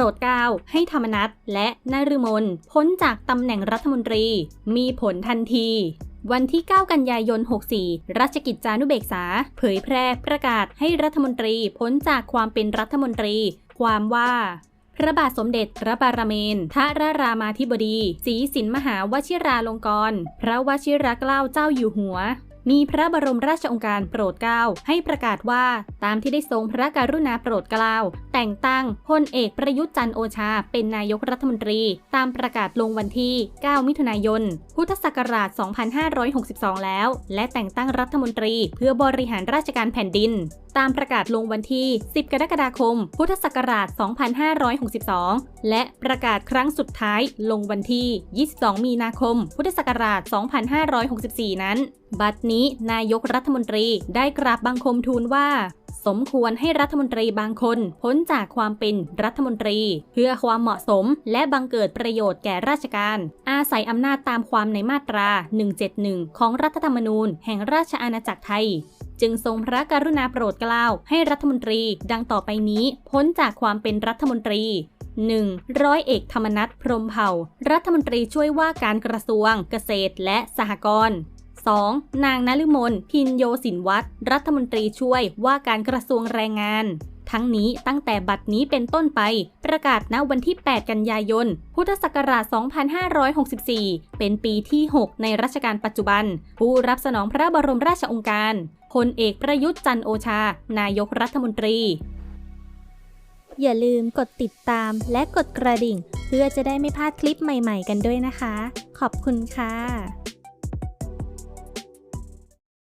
รดเกล้าให้ธรรมนัตและนฤมลพ้นจากตำแหน่งรัฐมนตรี มีผลทันทีวันที่ 9 กันยายน 64 ราชกิจจานุเบกษา เผยแพร่ประกาศให้รัฐมนตรีพ้นจากความเป็นรัฐมนตรี ความว่า พระบาทสมเด็จพระบารเมนทรรามาธิบดีศรีสินมหาวชิราลงกรณ์พระวชิรเกล้าเจ้าอยู่หัว มีพระบรมราชองการโปรดเกล้าให้ประกาศว่าตามที่ได้ทรงพระกรุณาโปรดเกล้าแต่งตั้งพลเอกประยุทธ์จันโอชา เป็นนายกรัฐมนตรี ตามประกาศลงวันที่ 9 มิถุนายน พุทธศักราช 2562 แล้ว และแต่งตั้งรัฐมนตรี เพื่อบริหารราชการแผ่นดิน ตามประกาศลงวันที่ 10 กรกฎาคม พุทธศักราช 2562 และประกาศครั้งสุดท้ายลงวันที่ 22 มีนาคม พุทธศักราช 2564 นั้น บัดนี้นายกรัฐมนตรีได้กราบบังคมทูลว่า สมควรให้รัฐมนตรีบางคนพ้นจากความเป็นรัฐมนตรี เพื่อความเหมาะสมและบังเกิดประโยชน์แก่ราชการ อาศัยอำนาจตามความในมาตรา 171 ของรัฐธรรมนูญ แห่งราชอาณาจักรไทยจึงทรงพระกรุณาโปรดเกล้าให้รัฐมนตรีดังต่อไปนี้ พ้นจากความเป็นรัฐมนตรี 1. ร้อยเอกธรรมนัฐพรมเผ่า รัฐมนตรีช่วยว่าการกระทรวงเกษตรและสหกรณ์ 2. นางนฤมล พินโยสินวัตรรัฐมนตรีช่วยว่าการกระทรวงแรงงาน ทั้งนี้ตั้งแต่บัดนี้เป็นต้นไป ประกาศณวันที่ 8 กันยายน พุทธศักราช 2564 เป็นปีที่ 6 ในรัชกาลปัจจุบัน ผู้รับสนองพระบรมราชองการพลเอกประยุทธ์จันทร์โอชา นายกรัฐมนตรี อย่าลืมกดติดตามและกดกระดิ่ง เพื่อจะได้ไม่พลาดคลิปใหม่ๆ กันด้วยนะคะ ขอบคุณค่ะ